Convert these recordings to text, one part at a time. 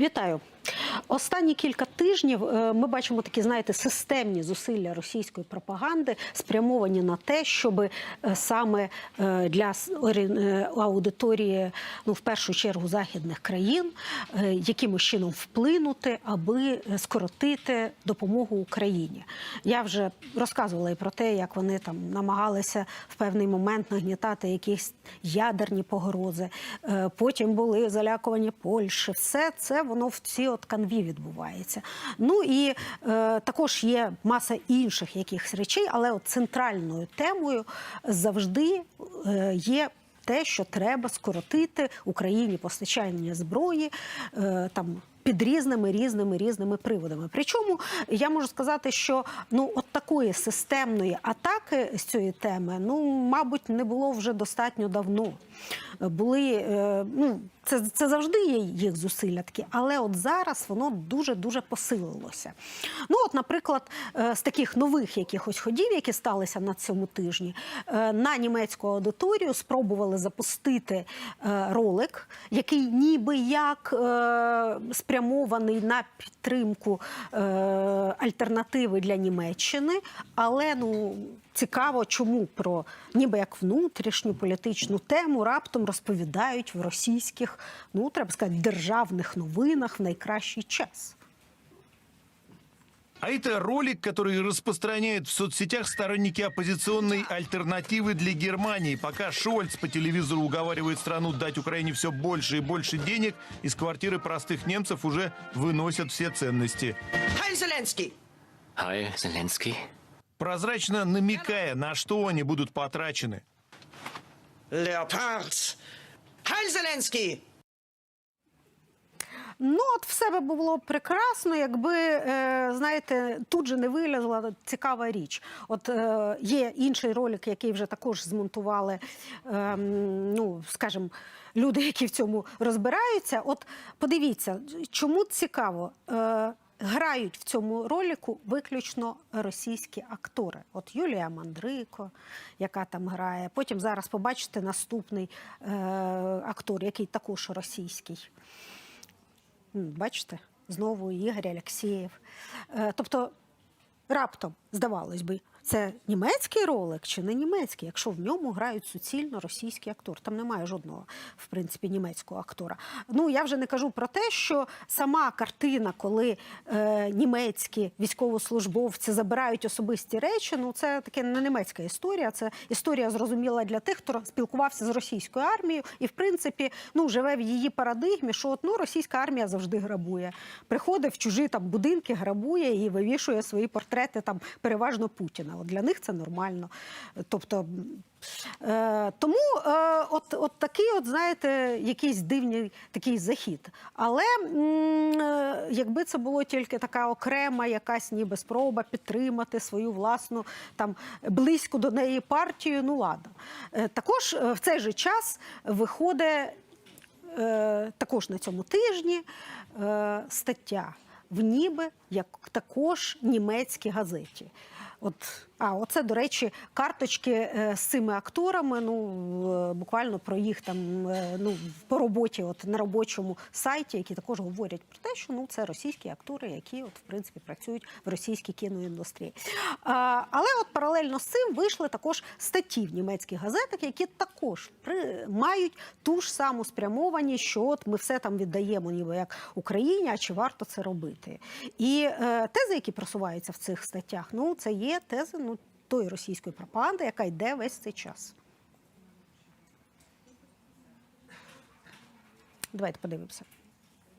Вітаю. Останні кілька тижнів е, ми бачимо такі, знаєте, системні зусилля російської пропаганди, спрямовані на те, щоб е, саме е, для аудиторії, ну в першу чергу західних країн, якимось чином вплинути, аби скоротити допомогу Україні. Я вже розказувала і про те, як вони там намагалися в певний момент нагнітати якісь ядерні погрози. Потім були залякування Польщі. Все це воно в цій от канві відбувається. Ну і е, також є маса інших якихось речей, але от центральною темою завжди е, є. Те, що треба скоротити Україні постачання зброї е, там під різними різними різними приводами. Причому я можу сказати, що ну от такої системної атаки з цієї теми, ну мабуть, не було вже достатньо давно. Були е, ну це, це завжди є їх зусилля такі, але от зараз воно дуже дуже посилилося. Ну, от, наприклад, е, з таких нових якихось ходів, які сталися на цьому тижні, е, на німецьку аудиторію спробували запустити е, ролик, який ніби як спрямований на підтримку альтернативи для Німеччини, але ну. Цікаво, чому про ніби як внутрішню політичну тему раптом розповідають в російських, ну треба сказати, державних новинах в найкращий час. А это ролик, который распространяют в соцсетях сторонники оппозиционной альтернативы для Германии. Пока Шольц по телевизору уговаривает страну дать Украине все больше и больше денег, из квартиры простых немцев уже выносят все ценности. Heil Zelensky! Hi, Zelensky. Прозрачно намекая, на что они будут потрачены. Leopard! Heil Zelensky! Ну, от все би було прекрасно, якби е, знаєте, тут же не вилізла цікава річ. От е, є інший ролик, який вже також змонтували, е, ну скажімо, люди, які в цьому розбираються. От подивіться, чому цікаво. Е, Грають в цьому роліку виключно російські актори. От Юлія Мандрико, яка там грає. Потім зараз побачите наступний е, актор, який також російський. Бачите, знову Ігор Алексєєв. Е, Тобто, раптом, здавалось би, це німецький ролик чи не німецький, якщо в ньому грають суцільно російський актор. Там немає жодного, в принципі, німецького актора. Ну, я вже не кажу про те, що сама картина, коли е, німецькі військовослужбовці забирають особисті речі, ну це таке не німецька історія. Це історія зрозуміла для тих, хто спілкувався з російською армією і, в принципі, ну живе в її парадигмі, що от, ну, російська армія завжди грабує. Приходить в чужі там будинки, грабує і вивішує свої портрети там переважно Путіна. Для них це нормально. Тобто. Е, тому е, от, от такий, от, знаєте, якийсь дивний такий захід. Але е, якби це було тільки така окрема якась ніби спроба підтримати свою власну там близько до неї партію, ну ладно. Е, також е, в цей же час виходить е, також на цьому тижні е, стаття в ніби як також німецькій газеті. От, а оце, до речі, карточки е, з цими акторами. Ну е, буквально про їх там е, ну по роботі, от на робочому сайті, які також говорять про те, що ну це російські актори, які от в принципі працюють в російській кіноіндустрії. А, але от паралельно з цим вийшли також статті в німецьких газетах, які також при мають ту ж саму спрямованість, що от ми все там віддаємо, ніби як Україні, а чи варто це робити? І е, тези, які просуваються в цих статтях, ну це є тези ну тої російської пропаганди, яка йде весь цей час. Давайте подивимося.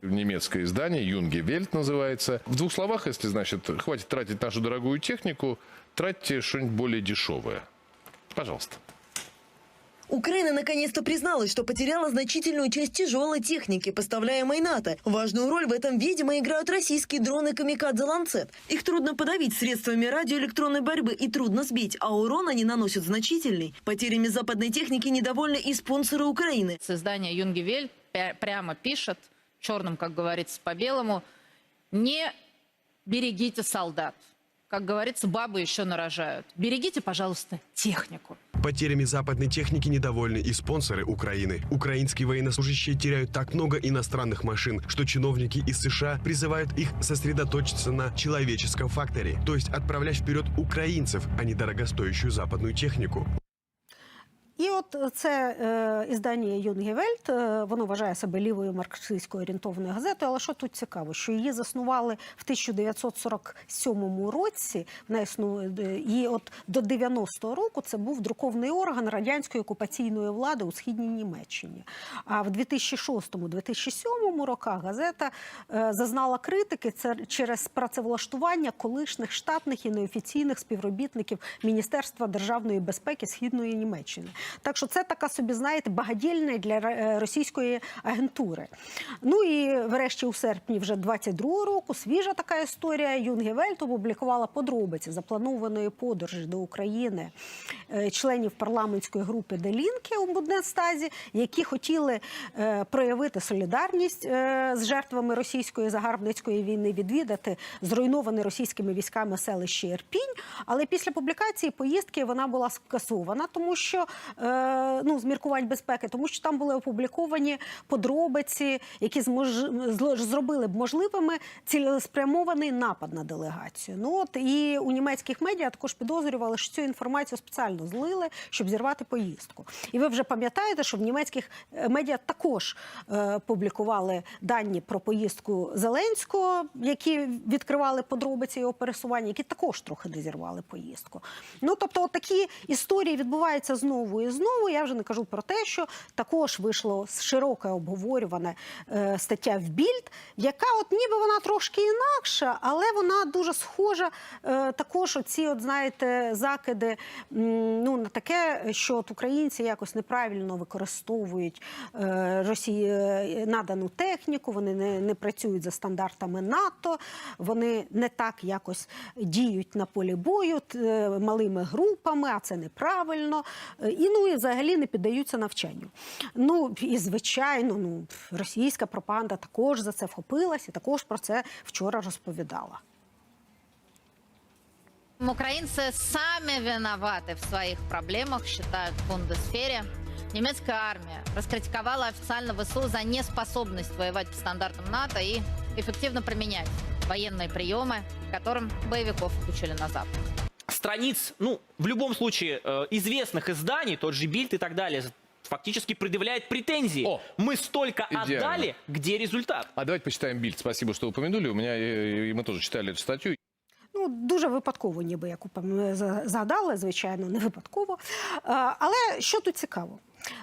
немецкое издание, Юнге Вельт называется. В двух словах, если, значит, хватит тратить нашу дорогую технику, тратьте что-нибудь более дешевое. Пожалуйста. Украина наконец-то призналась, что потеряла значительную часть тяжелой техники, поставляемой НАТО. Важную роль в этом, видимо, играют российские дроны «Камикадзе Ланцет». Их трудно подавить средствами радиоэлектронной борьбы и трудно сбить, а урон они наносят значительный. Потерями западной техники недовольны и спонсоры Украины. Издание Юнгевель прямо пишет, черным, как говорится, по белому, не берегите солдат. Как говорится, бабы еще нарожают. Берегите, пожалуйста, технику. Потерями западной техники недовольны и спонсоры Украины. Украинские военнослужащие теряют так много иностранных машин, что чиновники из США призывают их сосредоточиться на человеческом факторе, то есть отправлять вперед украинцев, а не дорогостоящую западную технику. І от це е, іздання Юнге Вельт, е, воно вважає себе лівою марксистською орієнтованою газетою. Але що тут цікаво, що її заснували в 1947 році. Вона існує е, і от до 90-го року це був друковний орган радянської окупаційної влади у східній Німеччині. А в 2006-2007 роках газета е, зазнала критики це через працевлаштування колишніх штатних і неофіційних співробітників Міністерства державної безпеки Східної Німеччини. Так що це така собі, знаєте, багадільна для е, російської агентури. Ну і врешті у серпні вже 22-го року свіжа така історія. Юнге Вельт опублікувала подробиці запланованої подорожі до України е, членів парламентської групи Делінки у Буднестазі, які хотіли е, проявити солідарність з жертвами російської загарбницької війни, відвідати зруйноване російськими військами селище Ірпінь. Але після публікації поїздки вона була скасована, тому що ну, з міркувань безпеки, тому що там були опубліковані подробиці, які змож... зробили б можливими цілеспрямований напад на делегацію. Ну от і у німецьких медіа також підозрювали, що цю інформацію спеціально злили, щоб зірвати поїздку. І ви вже пам'ятаєте, що в німецьких е, медіа також е, публікували дані про поїздку Зеленського, які відкривали подробиці його пересування, які також трохи не зірвали поїздку. Ну тобто, от такі історії відбуваються знову і знову. Я вже не кажу про те, що також вийшло широке обговорюване е, стаття в Більд, яка, от ніби вона трошки інакша, але вона дуже схожа. Е, також оці, от знаєте, закиди ну на таке, що от українці якось неправильно використовують е, Росії надану техніку, вони не, не працюють за стандартами НАТО, вони не так якось діють на полі бою малими групами, а це неправильно. І ну і взагалі не піддаються навчанню. Ну і звичайно, ну російська пропаганда також за це вхопилась і також про це вчора розповідала. Украинцы сами виноваты в своих проблемах, считают в Бундесфере. Немецкая армия раскритиковала официально ВСУ за неспособность воевать по стандартам НАТО и эффективно применять военные приемы, которым боевиков учили на Запад. страниц, ну, в любом случае, э, известных изданий, тот же Бильд и так далее, фактически предъявляет претензии. О, Мы столько идеально. отдали, где результат? А давайте почитаем Бильд. Спасибо, что упомянули. У меня э, и мы тоже читали эту статью. Ну, дуже випадково, ніби як упам- за- згадали, звичайно, не випадково. Е, Але що тут цікаво?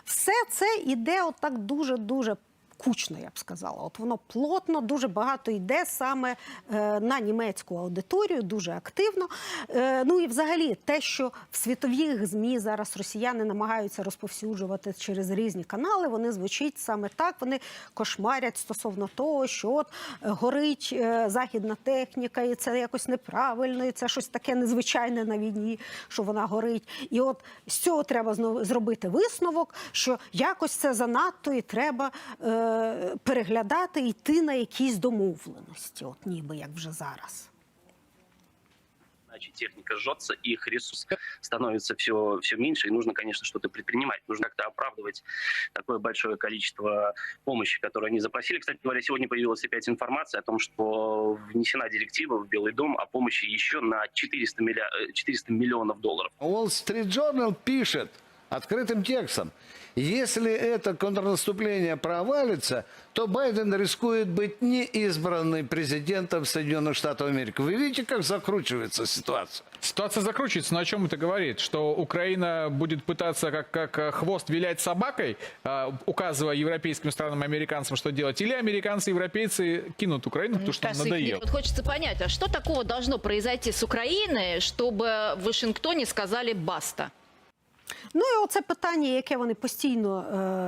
Все це іде отак дуже-дуже кучно, я б сказала. От воно плотно, дуже багато йде саме е, на німецьку аудиторію, дуже активно. Е, Ну і взагалі те, що в світових ЗМІ зараз росіяни намагаються розповсюджувати через різні канали, вони звучить саме так. Вони кошмарять стосовно того, що от е, горить західна техніка, і це якось неправильно, і це щось таке незвичайне на війні, що вона горить. І от з цього треба знову зробити висновок, що якось це занадто і треба переглядати і йти на якісь домовленості, от ніби як вже зараз. Значит, техника жжется, их ресурс становится все, все меньше, и нужно, конечно, что-то предпринимать. Нужно как-то оправдывать такое большое количество помощи, которую они запросили. Кстати говоря, сегодня появилась опять информация о том, что внесена директива в Белый дом о помощи еще на 400, милля... э, 400 миллионов долларов. Wall Street Journal пишет открытым текстом, если это контрнаступление провалится, то Байден рискует быть неизбранным президентом Соединенных Штатов Америки. Вы видите, как закручивается ситуация? Ситуация закручивается, но о чем это говорит? Что Украина будет пытаться как, как э, хвост вилять собакой, э, указывая европейским странам и американцам, что делать? Или американцы и европейцы кинут Украину, потому что Кажется, надоело? Вот хочется понять, а что такого должно произойти с Украиной, чтобы в Вашингтоне сказали «баста»? Ну і оце питання, яке вони постійно,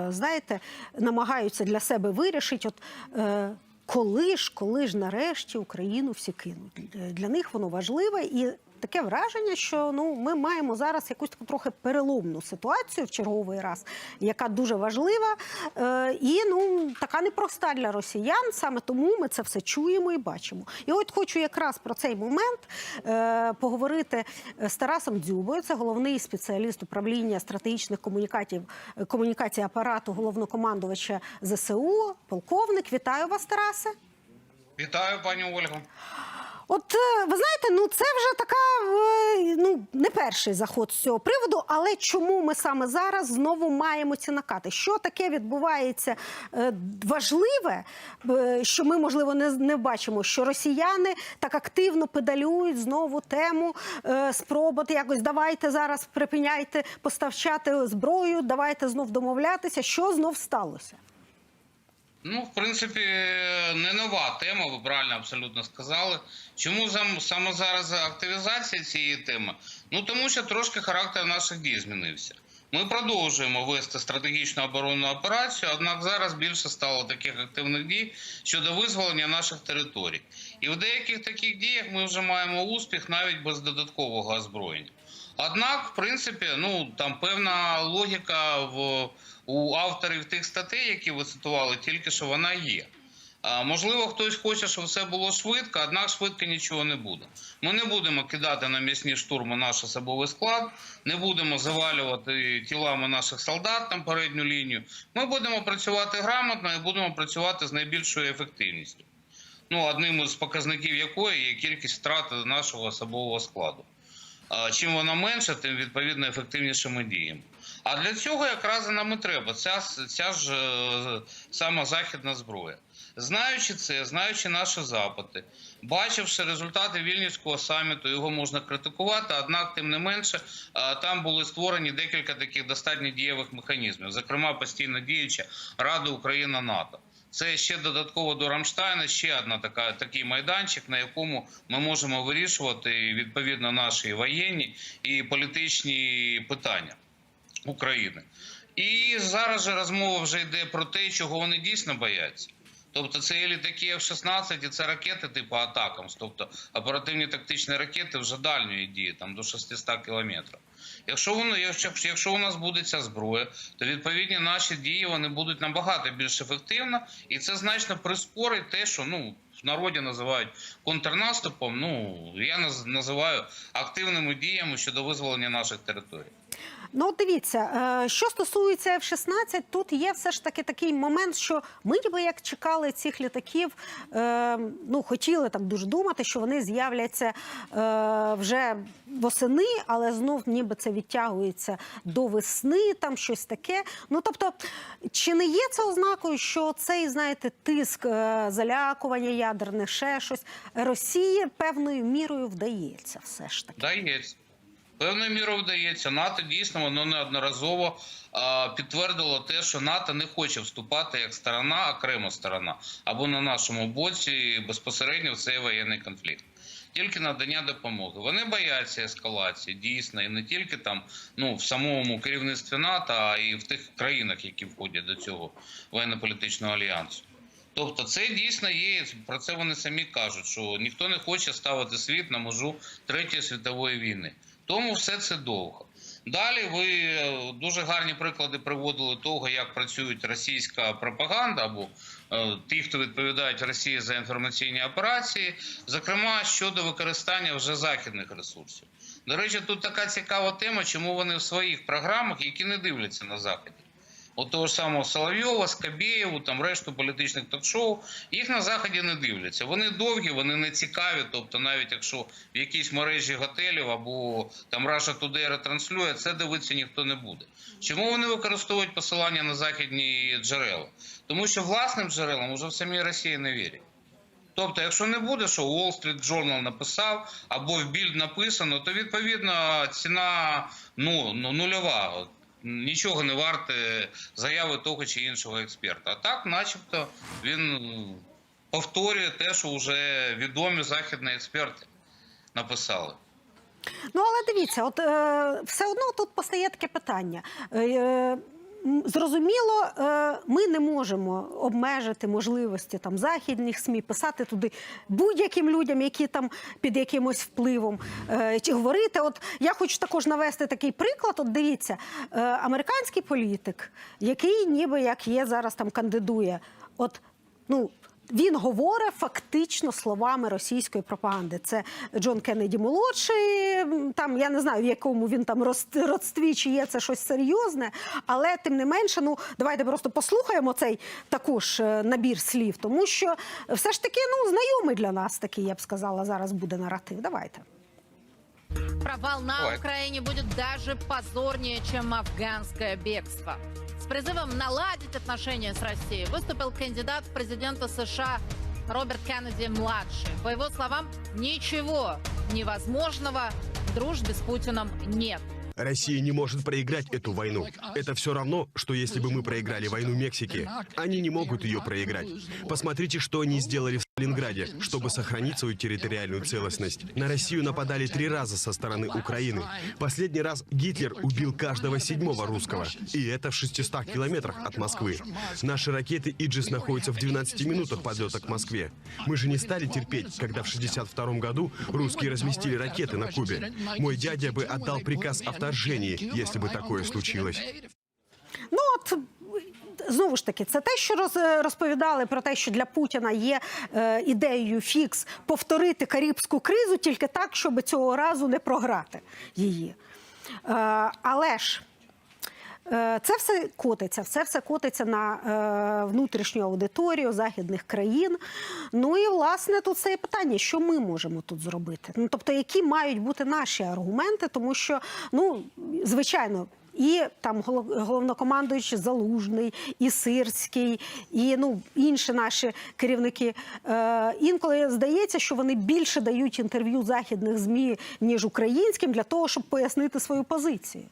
е, знаєте, намагаються для себе вирішити. От е, коли ж, коли ж нарешті Україну всі кинуть? Для них воно важливе і таке враження, що ну ми маємо зараз якусь таку трохи переломну ситуацію в черговий раз, яка дуже важлива е, і ну така непроста для росіян. Саме тому ми це все чуємо і бачимо. І от хочу якраз про цей момент е, поговорити з Тарасом Дзюбою. Це головний спеціаліст управління стратегічних комунікатів комунікацій апарату головнокомандувача ЗСУ, полковник. Вітаю вас, Тарасе. Вітаю, пані Ольго. От е, ви знаєте, ну це вже така е, ну не перший заход з цього приводу. Але чому ми саме зараз знову маємо ці накати? Що таке відбувається е, важливе, що ми можливо не, не бачимо, що росіяни так активно педалюють знову тему спробувати якось давайте зараз припиняйте поставчати зброю, давайте знов домовлятися. Що знов сталося? Ну, в принципі, не нова тема, ви правильно абсолютно сказали. Чому саме зараз активізація цієї теми? Ну тому що трошки характер наших дій змінився. Ми продовжуємо вести стратегічну оборонну операцію, однак зараз більше стало таких активних дій щодо визволення наших територій. І в деяких таких діях ми вже маємо успіх навіть без додаткового озброєння. Однак, в принципі, ну там певна логіка в у авторів тих статей, які ви цитували, тільки що вона є. Можливо, хтось хоче, щоб все було швидко, однак швидко нічого не буде. Ми не будемо кидати на м'ясні штурми наш особовий склад, не будемо завалювати тілами наших солдат на передню лінію. Ми будемо працювати грамотно і будемо працювати з найбільшою ефективністю. Ну, одним із показників якої є кількість втрат нашого особового складу. Чим вона менша, тим відповідно ефективнішими діємо. А для цього якраз і нам і треба ця, ця ж е, сама західна зброя. Знаючи це, знаючи наші запити, бачивши результати Вільнівського саміту, його можна критикувати, однак, тим не менше, е, там були створені декілька таких достатньо дієвих механізмів, зокрема постійно діюча Рада Україна НАТО. Це ще додатково до Рамштайна, ще одна така такий майданчик, на якому ми можемо вирішувати відповідно наші воєнні і політичні питання України. І зараз же розмова вже йде про те, чого вони дійсно бояться. Тобто це і літаки F-16, і це ракети типу Атакамс, тобто оперативні тактичні ракети вже дальньої дії, там до 600 кілометрів. Якщо воно, якщо, якщо у нас буде ця зброя, то відповідні наші дії вони будуть набагато більш ефективно, і це значно прискорить те, що ну в народі називають контрнаступом. Ну я наз- називаю активними діями щодо визволення наших територій. Ну, дивіться, е, що стосується F-16, тут є все ж таки такий момент, що ми ніби як чекали цих літаків, е, ну хотіли там дуже думати, що вони з'являться е, вже восени, але знов ніби це відтягується до весни, там щось таке. Ну тобто, чи не є це ознакою, що цей, знаєте, тиск залякування ядерне, ще щось Росії певною мірою вдається, все ж таки. Вдається. Певною мірою вдається. НАТО дійсно воно неодноразово підтвердило те, що НАТО не хоче вступати як сторона, окрема сторона, або на нашому боці безпосередньо в цей воєнний конфлікт. Тільки надання допомоги. Вони бояться ескалації, дійсно, і не тільки там ну в самому керівництві НАТО, а і в тих країнах, які входять до цього воєнно-політичного альянсу. Тобто, це дійсно є. Про це вони самі кажуть, що ніхто не хоче ставити світ на межу третьої світової війни. Тому все це довго. Далі ви е, дуже гарні приклади приводили того, як працюють російська пропаганда або е, ті, хто відповідають Росії за інформаційні операції, зокрема щодо використання вже західних ресурсів. До речі, тут така цікава тема, чому вони в своїх програмах, які не дивляться на заході. От того ж самого Соловйова, Скабєєву, там решту політичних ток-шоу, їх на заході не дивляться. Вони довгі, вони не цікаві. Тобто, навіть якщо в якійсь мережі готелів або там Russia Today ретранслює, це дивитися ніхто не буде. Чому вони використовують посилання на західні джерела? Тому що власним джерелам уже в самій Росії не вірять. Тобто, якщо не буде, що Wall Street Journal написав або в більд написано, то відповідно ціна ну, ну нульова. Нічого не варте заяви того чи іншого експерта. А так, начебто, він повторює те, що вже відомі західні експерти написали. Ну але дивіться, от е, все одно тут постає таке питання. Е, м, зрозуміло, е, ми не можемо обмежити можливості там західних СМІ писати туди будь-яким людям, які там під якимось впливом е, чи говорити. От я хочу також навести такий приклад. От дивіться, е, американський політик, який ніби як є зараз там кандидує. От ну. Він говорить фактично словами російської пропаганди. Це Джон Кеннеді молодший. Там я не знаю, в якому він там родстві, чи є це щось серйозне, але тим не менше, ну давайте просто послухаємо цей також е, набір слів, тому що все ж таки ну знайомий для нас такий, я б сказала, зараз буде наратив. Давайте. Провал на Давай. Украине будет даже позорнее, чем афганское бегство С призывом наладить отношения с Россией выступил кандидат в президенты США Роберт Кеннеди-младший. По его словам, ничего невозможного в дружбе с Путиным нет. Россия не может проиграть эту войну. Это все равно, что если бы мы проиграли войну Мексики. Они не могут ее проиграть. Посмотрите, что они сделали в Сталинграде, чтобы сохранить свою территориальную целостность. На Россию нападали три раза со стороны Украины. Последний раз Гитлер убил каждого седьмого русского. И это в 600 километрах от Москвы. Наши ракеты «Иджис» находятся в 12 минутах подлета к Москве. Мы же не стали терпеть, когда в 62 году русские разместили ракеты на Кубе. Мой дядя бы отдал приказ о вторжении, если бы такое случилось. Ну от знову ж таки, це те, що роз- розповідали про те, що для Путіна є е, ідеєю фікс повторити карибську кризу тільки так, щоб цього разу не програти її. Е, але ж. Е, Це все котиться, це все котиться на е, внутрішню аудиторію західних країн. Ну і власне тут це і питання, що ми можемо тут зробити. Ну тобто, які мають бути наші аргументи, тому що ну звичайно. І там голов- головнокомандуючий Залужний, і Сирський, і ну інші наші керівники. Е, інколи здається, що вони більше дають інтерв'ю західних змі ніж українським для того, щоб пояснити свою позицію.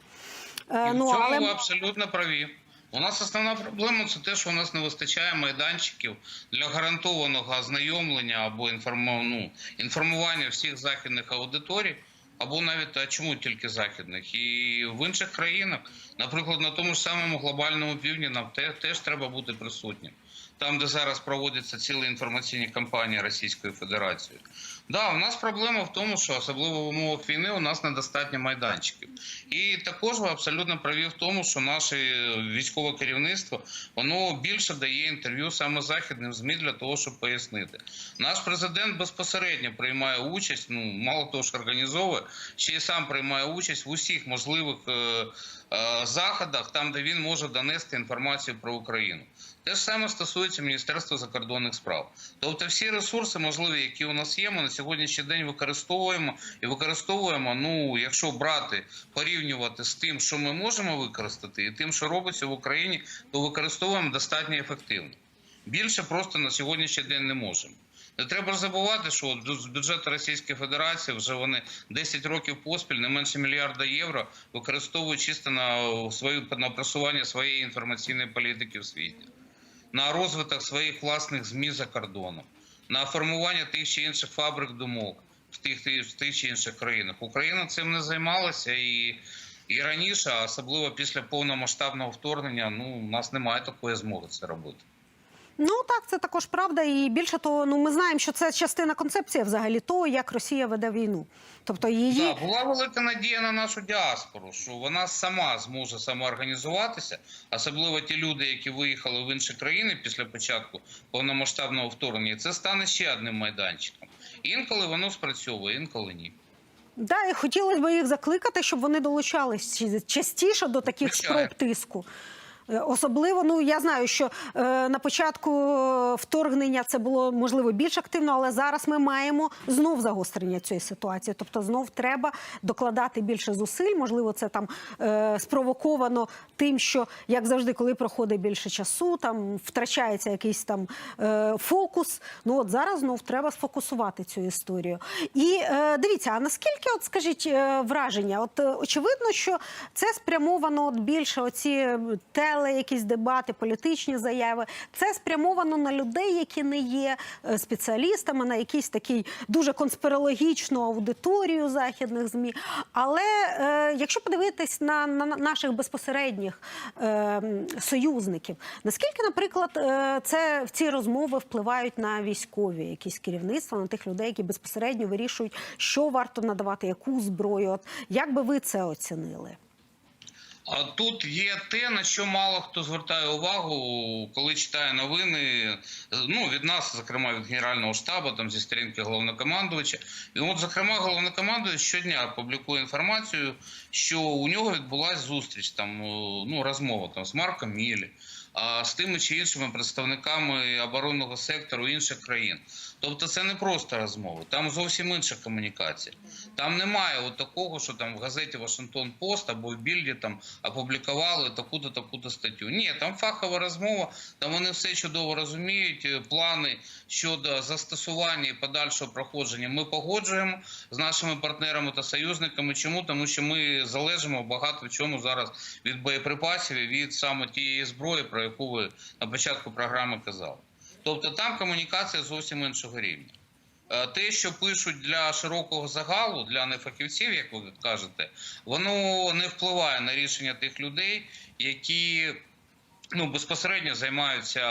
Е, І в ну цьому але ви абсолютно праві. У нас основна проблема це те, що у нас не вистачає майданчиків для гарантованого ознайомлення або ну, інформування всіх західних аудиторій, або навіть а чому тільки західних. І в інших країнах, наприклад, на тому ж самому глобальному півдні, нам теж треба бути присутнім. Там, де зараз проводяться цілі інформаційні кампанії Російської Федерації. Да, у нас проблема в тому, що особливо в умовах війни у нас недостатньо майданчиків. І також ви абсолютно праві в тому, що наше військове керівництво воно більше дає інтерв'ю саме західним змі для того, щоб пояснити. Наш президент безпосередньо приймає участь. Ну мало того, що організовує, ще й сам приймає участь в усіх можливих е, заходах, там де він може донести інформацію про Україну. Те ж саме стосується Міністерства закордонних справ. Тобто всі ресурси, можливі, які у нас є, ми на сьогоднішній день використовуємо і використовуємо. Ну, якщо брати порівнювати з тим, що ми можемо використати, і тим, що робиться в Україні, то використовуємо достатньо ефективно. Більше просто на сьогоднішній день не можемо. Не треба забувати, що з бюджету Російської Федерації вже вони 10 років поспіль не менше мільярда євро використовують чисто на свою на просування своєї інформаційної політики в світі, на розвиток своїх власних змі за кордоном, на формування тих чи інших фабрик думок в тих, в тих чи інших країнах. Україна цим не займалася і. І раніше, особливо після повномасштабного вторгнення, ну у нас немає такої змоги це робити. Ну так, це також правда. І більше того, ну ми знаємо, що це частина концепції взагалі того, як Росія веде війну. Тобто її Так, була велика надія на нашу діаспору, що вона сама зможе самоорганізуватися, особливо ті люди, які виїхали в інші країни після початку повномасштабного вторгнення. Це стане ще одним майданчиком. Інколи воно спрацьовує, інколи ні. да, і хотілося б їх закликати, щоб вони долучались частіше до таких Звичайно. спроб тиску. Е, Особливо, ну я знаю, що е, на початку е, вторгнення це було можливо більш активно, але зараз ми маємо знов загострення цієї ситуації. Тобто, знов треба докладати більше зусиль. Можливо, це там е, спровоковано тим, що як завжди, коли проходить більше часу, там втрачається якийсь там е, фокус. Ну от зараз знов треба сфокусувати цю історію. І е, дивіться, а наскільки, от скажіть, е, враження? От е, очевидно, що це спрямовано от більше оці теле веселе, якісь дебати, політичні заяви. Це спрямовано на людей, які не є е, спеціалістами, на якісь такий дуже конспірологічну аудиторію західних змі. Але е, якщо подивитись на на наших безпосередніх е, союзників, наскільки, наприклад, е, це в ці розмови впливають на військові якісь керівництва, на тих людей, які безпосередньо вирішують, що варто надавати, яку зброю? От як би ви це оцінили? А тут є те, на що мало хто звертає увагу, коли читає новини. Ну від нас, зокрема, від генерального штабу, там зі сторінки головнокомандувача. І от, зокрема, головнокомандувач щодня публікує інформацію, що у нього відбулася зустріч, там ну розмова там з Марком Мілі, з тими чи іншими представниками оборонного сектору інших країн. Тобто це не просто розмови, там зовсім інша комунікація. Там немає от такого, що там в газеті Вашингтон Пост або в Більді там опублікували таку-то таку-то статтю. Ні, там фахова розмова, там вони все чудово розуміють. е, Плани щодо застосування і подальшого проходження ми погоджуємо з нашими партнерами та союзниками. Чому? Тому що ми залежимо багато в чому зараз від боєприпасів і від саме тієї зброї, про яку ви на початку програми казали. Тобто там комунікація зовсім іншого рівня. Е, Те, що пишуть для широкого загалу, для нефахівців, як ви кажете, воно не впливає на рішення тих людей, які ну, безпосередньо займаються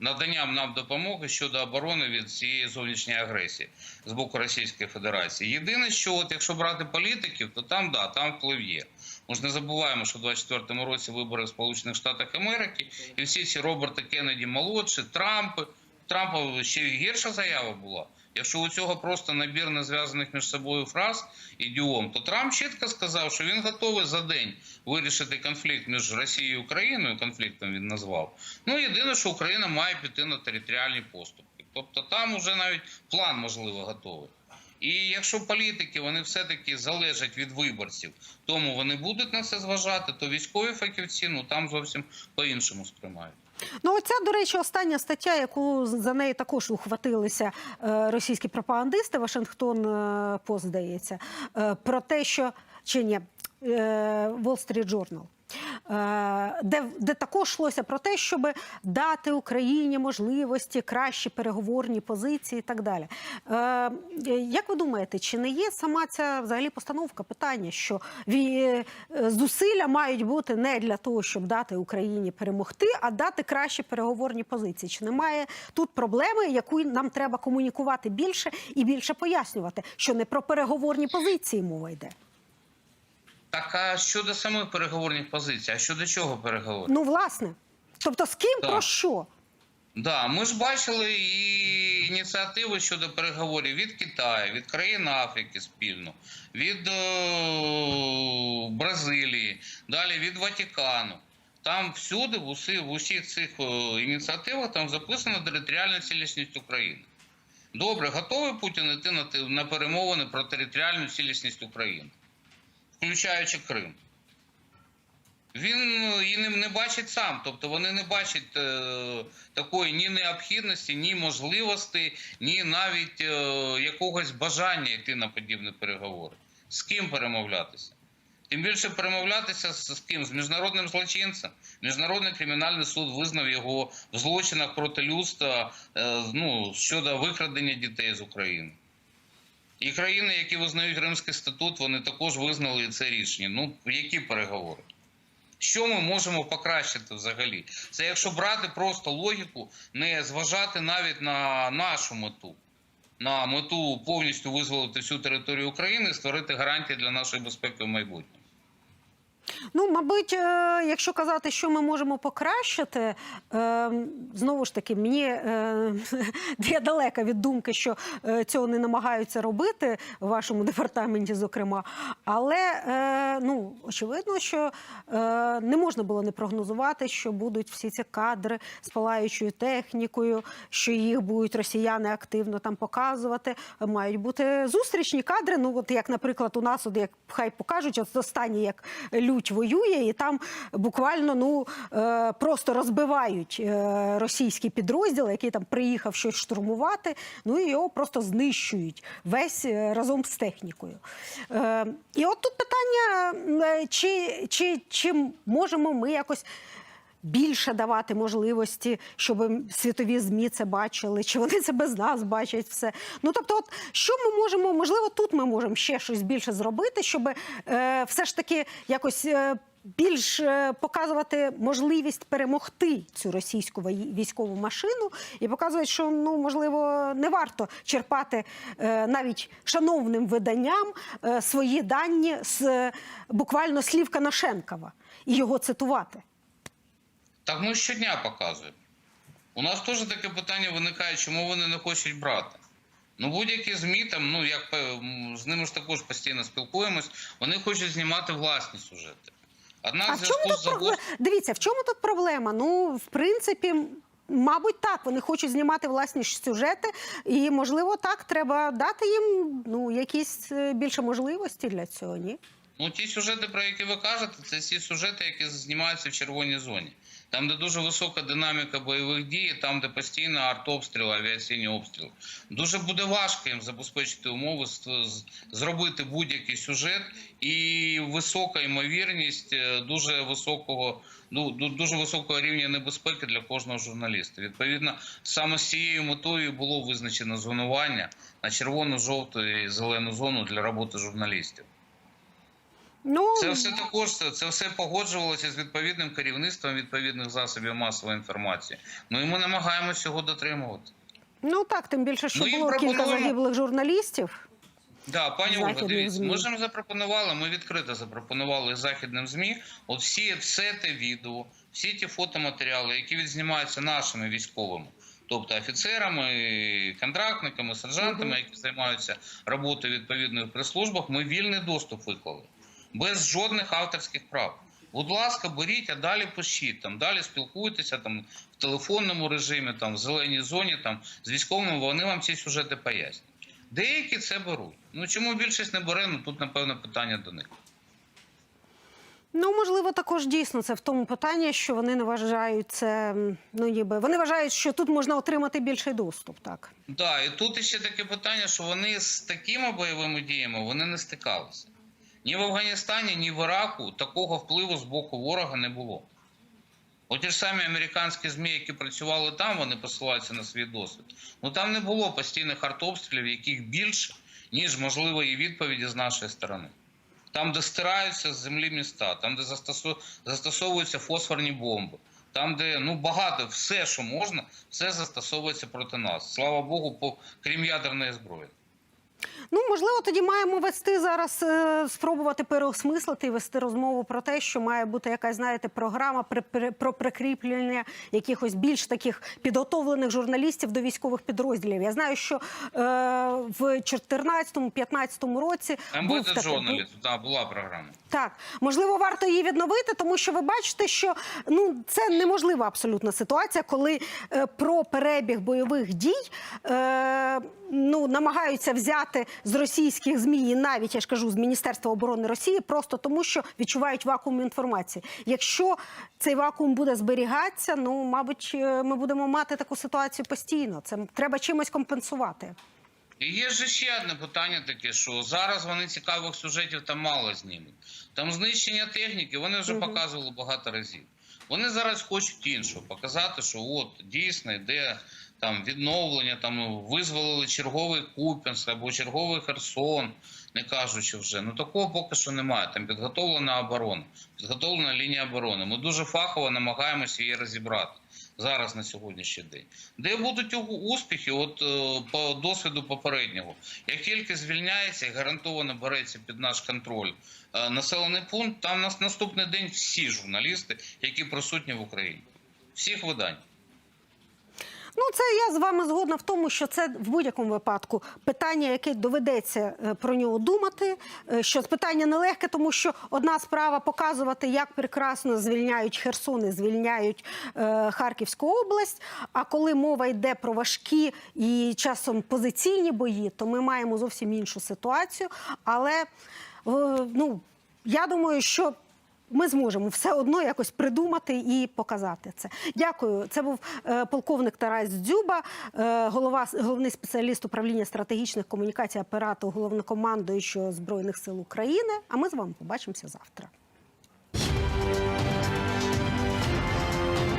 наданням нам допомоги щодо оборони від цієї зовнішньої агресії з боку Російської Федерації. Єдине, що от якщо брати політиків, то там да, там вплив є. Ми ж не забуваємо, що в 24-му році вибори в Сполучених Штатах Америки, і всі ці Роберти Кеннеді молодші, Трампи. Трампа ще гірша заява була. Якщо у цього просто набір незв'язаних між собою фраз ідіом, то Трамп чітко сказав, що він готовий за день вирішити конфлікт між Росією і Україною. Конфліктом він назвав. Ну єдине, що Україна має піти на територіальні поступки. Тобто там уже навіть план можливо готовий. І якщо політики вони все-таки залежать від виборців, тому вони будуть на це зважати, то військові фахівці ну там зовсім по-іншому сприймають. Ну, оця, до речі, остання стаття, яку за неї також ухватилися е, російські пропагандисти, Вашингтон е, Пост, е, про те, що чи ні, Wall Street Journal. Е, Де, де також йшлося про те, щоб дати Україні можливості, кращі переговорні позиції і так далі. Е, Як ви думаєте, чи не є сама ця взагалі постановка питання, що е, зусилля мають бути не для того, щоб дати Україні перемогти, а дати кращі переговорні позиції? Чи немає тут проблеми, яку нам треба комунікувати більше і більше пояснювати, що не про переговорні позиції мова йде? Так а щодо самої переговорних позицій, а щодо чого переговори? Ну, власне. Тобто, з ким Так. про що? Да, ми ж бачили і ініціативи щодо переговорів від Китаю, від країн Африки спільно, від е, Бразилії, далі від Ватикану. Там всюди, в, усі, в усіх цих е, ініціативах, там записана територіальна цілісність України. Добре, готовий Путін йти на, на перемовини про територіальну цілісність України, включаючи Крим. Він ну, і не бачить сам, тобто вони не бачать е, такої ні необхідності, ні можливості, ні навіть е, якогось бажання йти на подібні переговори. З ким перемовлятися? Тим більше перемовлятися з, з ким? З міжнародним злочинцем. Міжнародний кримінальний суд визнав його в злочинах проти людства е, ну, щодо викрадення дітей з України. І країни, які визнають Римський статут, вони також визнали це рішення. Ну, які переговори? Що ми можемо покращити взагалі? Це якщо брати просто логіку, не зважати навіть на нашу мету, на мету повністю визволити всю територію України створити гарантії для нашої безпеки в майбутньому. Ну, мабуть, е, якщо казати, що ми можемо покращити, е, знову ж таки, мені е, я далека від думки, що цього не намагаються робити в вашому департаменті, зокрема. Але ну, очевидно, що не можна було не прогнозувати, що будуть всі ці кадри з палаючою технікою, що їх будуть росіяни активно там показувати. Мають бути зустрічні кадри. Ну, от як, наприклад, у нас, от як хай покажуть, от останні як лють воює, і там буквально ну е, просто розбивають е, російський підрозділ, який там приїхав щось штурмувати. Ну і його просто знищують весь е, разом з технікою. І от тут питання: чи, чи, чи можемо ми якось більше давати можливості, щоб світові змі це бачили, чи вони це без нас бачать все. Ну тобто, от що ми можемо, можливо, тут ми можемо ще щось більше зробити, щоб е, все ж таки якось. Е, більш е, показувати можливість перемогти цю російську військову машину і показувати, що ну можливо не варто черпати е, навіть шановним виданням е, свої дані з буквально слів Коношенкова і його цитувати. Так ми щодня показуємо. У нас теж таке питання виникає, чому вони не хочуть брати. Ну, будь-які ЗМІ, там, ну, як з ними ж також постійно спілкуємось, вони хочуть знімати власні сюжети. Однак, А в чому тут з проблема? Дивіться, в чому тут проблема? Ну, в принципі, мабуть, так. Вони хочуть знімати власні сюжети, і можливо, так треба дати їм ну якісь е, більше можливості для цього. Ні. Ну, ті сюжети, про які ви кажете, це ті сюжети, які знімаються в червоній зоні. Там, де дуже висока динаміка бойових дій, там, де постійно артобстріли, авіаційні обстріли. Дуже буде важко їм забезпечити умови, зробити будь-який сюжет і висока ймовірність е, дуже високого, ну, дуже високого рівня небезпеки для кожного журналіста. Відповідно, саме з цією метою було визначено зонування на червону, жовту і зелену зону для роботи журналістів. Ну Це все також це, все погоджувалося з відповідним керівництвом відповідних засобів масової інформації. Ну і ми намагаємося цього дотримувати. ну так, тим більше, що Ну, і було кілька загиблих журналістів. Да, пані Ольга, дивіться, ми ж запропонували, ми відкрито запропонували західним ЗМІ. От всі все те відео, всі ті фотоматеріали, які відзнімаються нашими військовими, тобто офіцерами, контрактниками, сержантами, які займаються роботою відповідної прес-службах, ми вільний доступ виклали без жодних авторських прав. Будь ласка, беріть, а далі пишіть там, далі спілкуйтеся там в телефонному режимі, там в зеленій зоні, там з військовими. Вони вам ці сюжети пояснять. Деякі це беруть. Ну чому більшість не бере? Ну тут напевно питання до них. Ну, можливо, також дійсно це в тому питанні, що вони не вважають це. Ну, ніби вони вважають, що тут можна отримати більший доступ. Так Да, і тут ще таке питання, що вони з такими бойовими діями вони не стикалися. Ні в Афганістані, ні в Іраку такого впливу з боку ворога не було. От ті ж самі американські ЗМІ, які працювали там, вони посилаються на свій досвід. Ну там не було постійних артобстрілів, яких більше, ніж можливої відповіді з нашої сторони. Там, де стираються з землі міста, там, де застосовуються фосфорні бомби, там, де ну багато, все, що можна, все застосовується проти нас. Слава Богу, по... крім ядерної зброї. Ну, можливо, тоді маємо вести зараз, е, спробувати переосмислити і вести розмову про те, що має бути якась, знаєте, програма при, при- про прикріплення якихось більш таких підготовлених журналістів до військових підрозділів. Я знаю, що е, в 2014-2015 році був такий... Journalist, так, була програма. Так, можливо, варто її відновити, тому що ви бачите, що ну це неможлива абсолютна ситуація, коли е, про перебіг бойових дій е, ну намагаються взяти з російських змі, і навіть я ж кажу, з Міністерства оборони Росії, просто тому, що відчувають вакуум інформації. Якщо цей вакуум буде зберігатися, ну мабуть, е, ми будемо мати таку ситуацію постійно. Це треба чимось компенсувати. І є ж ще одне питання таке, що зараз вони цікавих сюжетів там мало знімуть. Там знищення техніки, вони вже показували багато разів. Вони зараз хочуть іншого, показати, що от дійсно йде там відновлення, там ну, визволили черговий Куп'янськ або черговий Херсон, не кажучи вже. Ну такого поки що немає. Там підготовлена оборона, підготовлена лінія оборони. Ми дуже фахово намагаємося її розібрати зараз на сьогоднішній день. Де будуть успіхи? От е, по досвіду попереднього, як тільки звільняється і гарантовано береться під наш контроль е, населений пункт, там нас наступний день всі журналісти, які присутні в Україні, всіх видань. Ну, це я з вами згодна в тому, що це в будь-якому випадку питання, яке доведеться е, про нього думати. е, Що питання нелегке, тому що одна справа показувати, як прекрасно звільняють Херсон і звільняють е, Харківську область. А коли мова йде про важкі і часом позиційні бої, то ми маємо зовсім іншу ситуацію. Але е, ну, я думаю, що ми зможемо все одно якось придумати і показати це. Дякую. Це був е, полковник Тарас Дзюба, е, голова головний спеціаліст управління стратегічних комунікацій апарату головнокомандуючого збройних сил України. А ми з вами побачимося завтра.